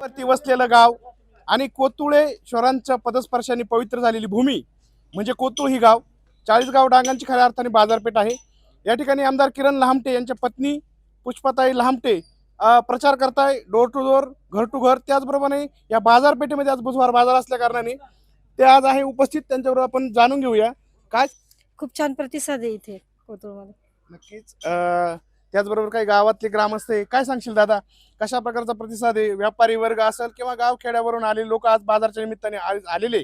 वरती वसलेलं गाव आणि कोतुळे शहरांच्या पदस्पर्शाने पवित्र झालेली भूमी म्हणजे कोतुळ ही गाव. चाळीसगाव डांगांची खऱ्या अर्थाने बाजारपेठ आहे. या ठिकाणी आमदार किरण लहामटे यांच्या पत्नी पुष्पाताई लहामटे प्रचार करताय डोर टू डोर घर टू घर. त्याचप्रमाणे या बाजारपेठेमध्ये आज बुधवार बाजार असल्या कारणाने ते आज आहे उपस्थित. त्यांच्याबरोबर आपण जाणून घेऊया. काय? खूप छान प्रतिसाद आहे इथे कोथरूडमध्ये नक्कीच. त्याचबरोबर काही गावातले ग्रामस्थ आहे. काय सांगशील दादा? कशा प्रकारचा प्रतिसाद आहे? व्यापारी वर्ग असेल किंवा गाव खेड्यावरून आलेले लोक आज बाजारच्या निमित्ताने आलेले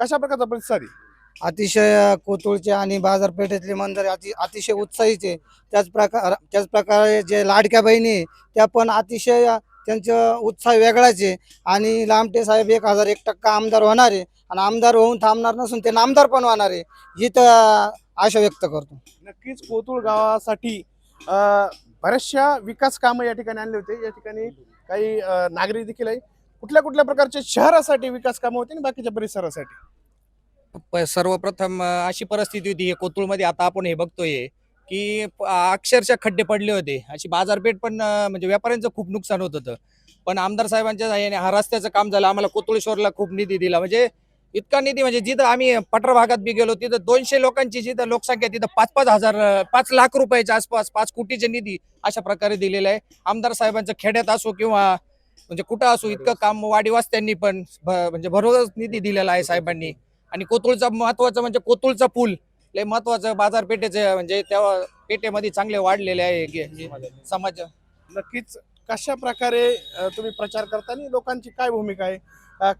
कशा प्रकारचा प्रतिसाद आहे? अतिशय कोतुळचे आणि बाजारपेठेतले मंदिर अति अतिशय उत्साहीचे. त्याच प्रकार त्याच प्रकारे जे लाडक्या बहिणी आहे, त्या पण अतिशय त्यांचं उत्साह वेगळाच आहे. आणि लामटे साहेब एक हजार एक टक्का आमदार होणार आहे. आणि आमदार होऊन थांबणार नसून ते नामदार पण होणार आहे. ही तर आशा व्यक्त करतो. नक्कीच कोतुळ गावासाठी बऱ्याचशा विकास कामं या ठिकाणी आणले होते. या ठिकाणी काही नागरिक देखील आहे. कुठल्या कुठल्या प्रकारचे शहरासाठी विकास कामं होते आणि बाकीच्या परिसरासाठी? सर्वप्रथम अशी परिस्थिती होती. हे कोथरूडमध्ये आता आपण हे बघतोय की अक्षरशः खड्डे पडले होते. अशी बाजारपेठ पण म्हणजे व्यापाऱ्यांचं खूप नुकसान होत होतं. पण आमदार साहेबांच्या हा रस्त्याचं काम झालं. आम्हाला कोतुळेश्वरला खूप निधी दिला. म्हणजे इतका निधी म्हणजे जिथं आम्ही पठार भागात बी गेलो तिथं दोनशे लोकांची जिथं लोकसंख्या तिथं पाच पाच हजार पाच लाख रुपयाच्या आसपास पाच कोटीचे निधी अशा प्रकारे दिलेला आहे. आमदार साहेबांचं खेड्यात असो किंवा म्हणजे कुठं असो इतकं काम वाडी वास्त्यांनी पण म्हणजे भरवच निधी दिलेला आहे साहेबांनी. आणि कोतुळचा महत्वाचं म्हणजे कोतुळचा पूल लय महत्वाचं बाजारपेठेचं म्हणजे त्या पेठेमध्ये चांगले वाढलेले आहे समाज. नक्कीच. कशा प्रकारे तुम्ही प्रचार करता आणि लोकांची काय भूमिका आहे?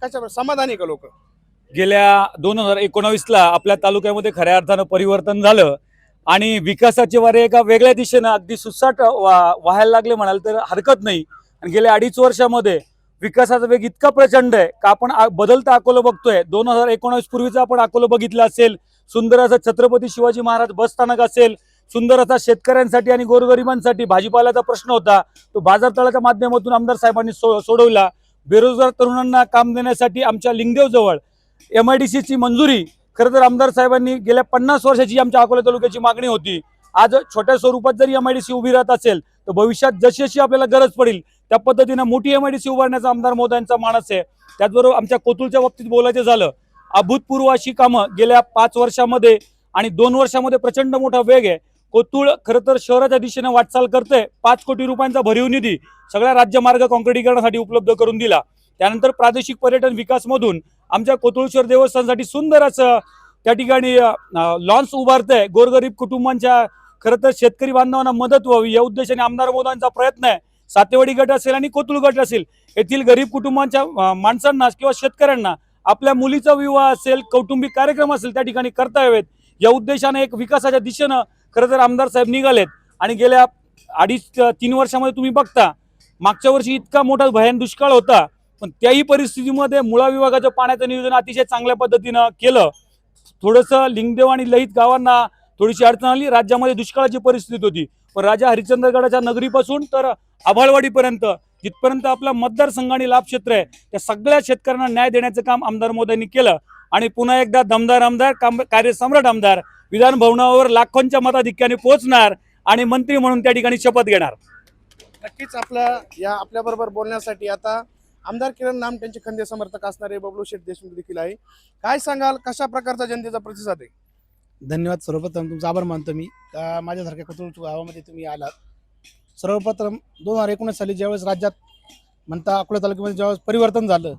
कशा समाधानी का लोक? गेल्या दोन हजार एकोणावीसला आपल्या तालुक्यामध्ये खऱ्या अर्थानं परिवर्तन झालं आणि विकासाचे वारे एका वेगळ्या दिशेनं अगदी सुसाट वा- व्हायला लागले म्हणाल तर हरकत नाही. आणि गेल्या अडीच वर्षामध्ये विकासाचा वेग इतका प्रचंड आहे का आपण बदलता बदलतं अकोलं बघतोय. दोन हजार एकोणावीस पूर्वीचं आपण अकोलं बघितलं असेल सुंदर असं छत्रपती शिवाजी महाराज बस स्थानक असेल सुंदर असा शेतकऱ्यांसाठी आणि गोरगरिबांसाठी भाजीपाल्याचा प्रश्न होता. तो बाजारतळाच्या माध्यमातून आमदार साहेबांनी सो सोडवला. बेरोजगार तरुणांना काम देण्यासाठी आमच्या लिंगदेवजवळ एम आय डी सीची मंजुरी. खरं तर आमदार साहेबांनी गेल्या पन्नास वर्षाची आमच्या अकोला तालुक्याची मागणी होती. आज छोट्या स्वरूपात जरी एम आय डी सी उभी राहत असेल तर भविष्यात जशी जशी आपल्याला गरज पडेल त्या पद्धतीनं मोठी एम आय डी सी उभारण्याचा आमदार मोदयांचा मानस आहे. त्याचबरोबर आमच्या कोतुलच्या बाबतीत बोलायचं झालं अभूतपूर्व अशी कामं गेल्या पाच वर्षामध्ये आणि दोन वर्षामध्ये प्रचंड मोठा वेग आहे. कोतुळ खरं तर शहराच्या दिशेने वाटचाल करते पाच कोटी रुपयांचा भरीव निधी सगळ्या राज्यमार्ग काँक्रिटीकरणासाठी उपलब्ध करून दिला. त्यानंतर प्रादेशिक पर्यटन विकासमधून आमच्या कोतुळेश्वर देवस्थानसाठी सुंदर असं त्या ठिकाणी लॉन्स उभारतंय. गोरगरीब कुटुंबांच्या खरं तर शेतकरी बांधवांना मदत व्हावी. या उद्देशाने आमदार मोदांचा प्रयत्न आहे. सातेवाडी गट असेल आणि कोतुळ गट असेल येथील गरीब कुटुंबांच्या माणसांना किंवा शेतकऱ्यांना आपल्या मुलीचा विवाह असेल कौटुंबिक कार्यक्रम असेल त्या ठिकाणी करता यावेत. या उद्देशाने एक विकासाच्या दिशेनं खरं तर आमदार साहेब निघालेत. आणि गेल्या अडीच तीन वर्षामध्ये तुम्ही बघता मागच्या वर्षी इतका मोठा भयान दुष्काळ होता. पण त्याही परिस्थितीमध्ये मुळा विभागाचं पाण्याचं नियोजन अतिशय चांगल्या पद्धतीनं केलं. थोडंसं लिंगदेव आणि लहित गावांना थोडीशी अडचण आली. राज्यामध्ये दुष्काळाची परिस्थिती होती. पण राजा हरिश्चंद्रगडाच्या नगरीपासून तर आभाळवाडीपर्यंत जिथपर्यंत आपला मतदारसंघ आणि लाभक्षेत्र आहे त्या सगळ्या शेतकऱ्यांना न्याय देण्याचं काम आमदार मोदयांनी केलं. आणि पुन्हा एकदा दमदार आमदार काम कार्यसम्राट आमदार विधान भवनावर लाखोंच्या मताधिक्याने पोहोचणार आणि मंत्री म्हणून त्या ठिकाणी शपथ घेणार. नक्कीच आपल्या या आपल्याबरोबर बोलण्यासाठी आता आमदार किरण नाम त्यांचे खंदे समर्थक असणारे बबलू शेठ देशमुख देखील आहे. काय सांगाल कशा प्रकारचा जनतेचा प्रतिसाद आहे? धन्यवाद सर्वप्रथम तुमचा आभार मानतो मी. का माझ्यासारख्या कुतुळ गावामध्ये तुम्ही आलात. सर्वप्रथम दोन हजार एकोणीस साली ज्यावेळेस राज्यात म्हणता अकोला तालुक्यामध्ये ज्यावेळेस परिवर्तन झालं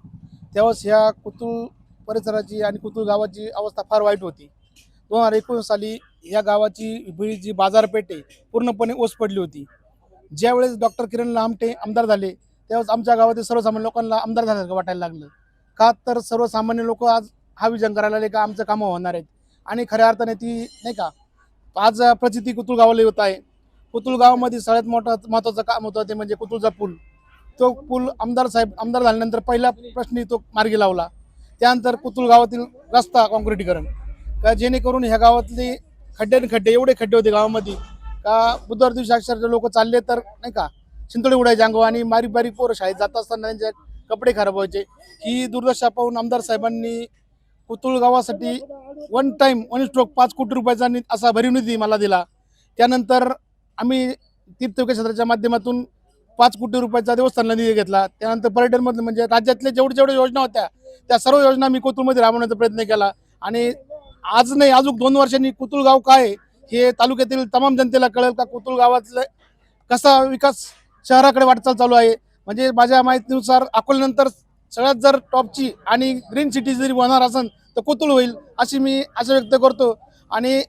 त्यावेळेस ह्या कुतुळ परिसराची आणि कुतुळ गावाची अवस्था फार वाईट होती. दोन हजार एकोणीस साली या गावाची जी बाजारपेठ आहे पूर्णपणे ओस पडली होती. ज्यावेळेस डॉक्टर किरण लामटे आमदार झाले तेव्हाच आमच्या गावातील सर्वसामान्य लोकांना आमदार झाल्यासारखं वाटायला लागलं. का तर सर्वसामान्य लोक आज हा विजन करायला लागले का आमचं कामं होणार आहेत. आणि खऱ्या अर्थाने ती नाही का आज प्रचिती कुतुळ गावाला होत आहे. कुतुळ गावामध्ये सगळ्यात मोठं महत्त्वाचं काम होतं ते म्हणजे कुतुळचा पूल. तो पूल आमदार साहेब आमदार झाल्यानंतर पहिला प्रश्नी तो मार्गी लावला. त्यानंतर कुतुळ गावातील रस्ता काँक्रिटीकरण. का जेणेकरून ह्या गावातले खड्डे आणि खड्डे एवढे खड्डे होते गावामध्ये. का बुधवार दिवशी अक्षरशः लोक चालले तर नाही का चिंतोडी उडायचे अंगो आणि बारीक बारीक पोरं शाळेत जात असताना त्यांचे कपडे खराब व्हायचे. ही दुर्दशा पाहून आमदार साहेबांनी कुतुळ गावासाठी वन टाईम वन स्ट्रोक पाच कोटी रुपयाचा नि- असा भरीव निधी मला दिला. त्यानंतर आम्ही तीर्थविकास क्षेत्राच्या माध्यमातून पाच कोटी रुपयाचा देवस्थानला निधी घेतला. त्यानंतर पर्यटनमधलं म्हणजे राज्यातल्या जेवढ्या जेवढ्या योजना होत्या त्या सर्व योजना मी कोतुळमध्ये राबवण्याचा प्रयत्न केला. आणि आज नाही अजून दोन वर्षांनी कुतुळ गाव काय आहे हे तालुक्यातील तमाम जनतेला कळेल का कुतुळ गावातलं कसा विकास शहराकडे वाटचाल चालू आहे. म्हणजे माझ्या माहितीनुसार अकोल्यानंतर सगळ्यात जर टॉपची आणि ग्रीन सिटी जरी होणार असेल तर कुतुळ होईल अशी मी आशा व्यक्त करतो. आणि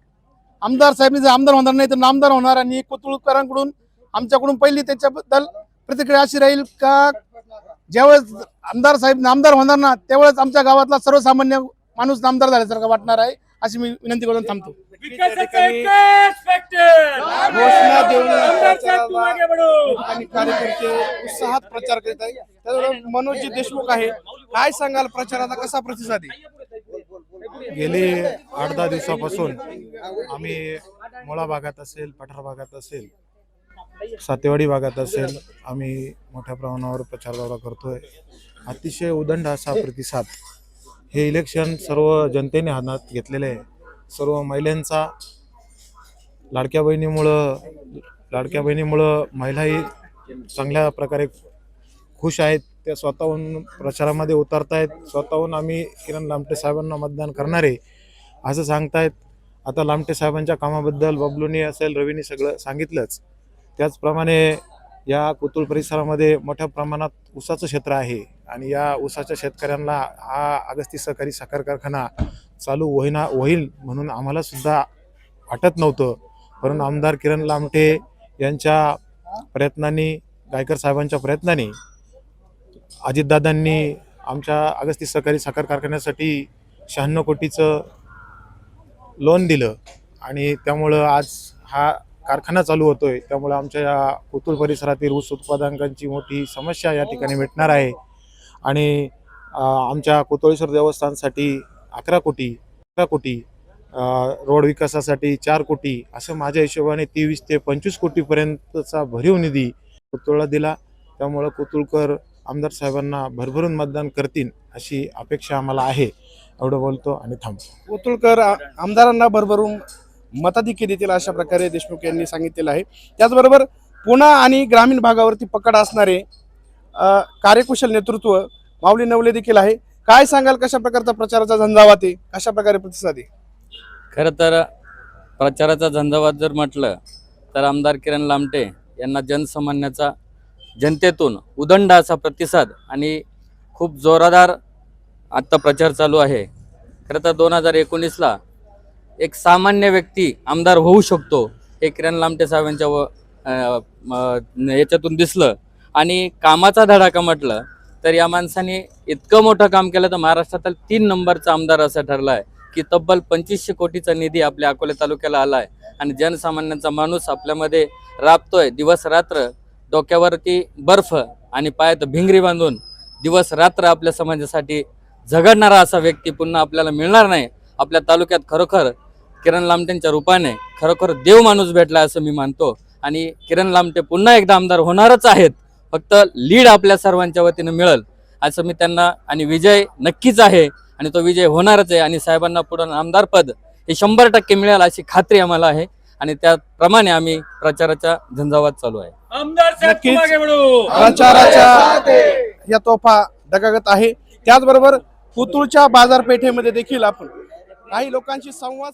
आमदार साहेब जर आमदार होणार नाही तर नामदार होणार आणि कुतुळकरांकडून आमच्याकडून पहिली त्याच्याबद्दल प्रतिक्रिया अशी राहील का? ज्यावेळेस आमदार साहेब नामदार होणार ना त्यावेळेस आमच्या गावातला सर्वसामान्य माणूस नामदार झाल्यासारखं वाटणार आहे. अशी मी विनंती करून थांबतो. घोषणा देऊन आणि कार्यकर्ते उत्साहात प्रचार करीत आहे त्याचबरोबर मनोजजी देशमुख आहे. काय सांगाल प्रचाराचा कसा प्रतिसाद आहे? गेली आठ दहा दिवसापासून आम्ही मोळा भागात असेल पठार भागात असेल सातेवाडी भागात असेल आम्ही मोठ्या प्रमाणावर प्रचार दौरा करतोय. अतिशय उदंड असा प्रतिसाद हे इलेक्शन सर्व जनतेने हातात घेतलेले आहे. सर्व महिलांचा लाडक्या बहिणीमुळं लाडक्या बहिणीमुळं महिलाही चांगल्या प्रकारे खुश आहेत. त्या स्वतःहून प्रचारामध्ये उतरतायत. स्वतःहून आम्ही किरण लामटे साहेबांना मतदान करणारे असं सांगतायत. आता लामटे साहेबांच्या कामाबद्दल बबलूनी असेल रवीनी सगळं सांगितलंच. त्याचप्रमाणे या कुतुल परिसरामध्ये मोठ्या प्रमाणात ऊसाचं क्षेत्र आहे. आणि या ऊसाच्या शेतकऱ्यांना हा अगस्ती सहकारी साखर कारखाना चालू होईना होईल म्हणून आम्हाला सुद्धा वाटत नव्हतं. परंतु आमदार किरण लामटे यांच्या प्रयत्नांनी गायकर साहेबांच्या प्रयत्नांनी अजितदादांनी आमच्या अगस्ती सहकारी साखर कारखान्यासाठी शहाण्णव कोटीचं लोन दिलं. आणि त्यामुळं आज हा कारखाना चालू होतोय. त्यामुळं आमच्या या कोतुळ परिसरातील ऊस उत्पादकांची मोठी समस्या या ठिकाणी भेटणार आहे. आणि आमच्या कोतळेश्वर देवस्थानसाठी अकरा कोटी अकरा कोटी रोड विकासासाठी चार कोटी असं माझ्या हिशोबाने तेवीस ते पंचवीस कोटीपर्यंतचा भरीव निधी कोतुळला दिला. त्यामुळं कोतुळकर आमदार साहेबांना भरभरून मतदान करतील अशी अपेक्षा आम्हाला आहे. एवढं बोलतो आणि थांबतो. कोतुळकर आमदारांना भरभरून मताधिक्य देतील अशा प्रकारे देशमुख यांनी सांगितलेलं आहे. त्याचबरोबर पुणा आणि ग्रामीण भागावरती पकड असणारे कार्यकुशल नेतृत्व माऊली नवले देखील आहे. काय सांगाल कशा प्रकारचा प्रचाराचा झंझावात आहे? कशा प्रकारे प्रतिसाद आहे? खरं तर प्रचाराचा झंझावात जर म्हटलं तर आमदार किरण लामटे यांना जनसामान्याचा जनतेतून उदंड असा प्रतिसाद आणि खूप जोरादार आत्ता प्रचार चालू आहे. खरं तर दोन हजार एकोणीसला एक सामान्य व्यक्ती आमदार होऊ शकतो हे किरण लामटे साहेबांच्या व याच्यातून दिसलं. आणि कामाचा धडाका म्हटलं तर या माणसाने इतकं मोठं काम केलं तर महाराष्ट्रातील तीन नंबरचा आमदार असं ठरला आहे की तब्बल पंचवीसशे कोटीचा निधी आपल्या अकोले तालुक्याला आला आहे आणि जनसामान्यांचा माणूस आपल्यामध्ये राबतोय. दिवस रात्र डोक्यावरती बर्फ आणि पायात भिंगरी बांधून दिवस रात्र आपल्या समाजासाठी झगडणारा असा व्यक्ती पुन्हा आपल्याला मिळणार नाही. आपल्या तालुक्यात खरोखर किरण लामटेंच्या रूपाने खरोखर देव माणूस भेटला असं मी मानतो. आणि किरण लामटे पुन्हा एकदा आमदार होणारच आहेत. फक्त लीड आपल्या सर्वांच्या वतीनं मिळेल असं मी त्यांना आणि विजय नक्कीच आहे आणि तो विजय होणारच आहे. आणि साहेबांना पुढं आमदारपद हे शंभर टक्के मिळेल अशी खात्री आम्हाला आहे. आणि त्याप्रमाणे आम्ही प्रचाराच्या झंझावात चालू आहे. प्रचाराच्या या तोफा डगागत आहे. त्याचबरोबर पुतूळच्या बाजारपेठेमध्ये देखील आपण काही लोकांशी संवाद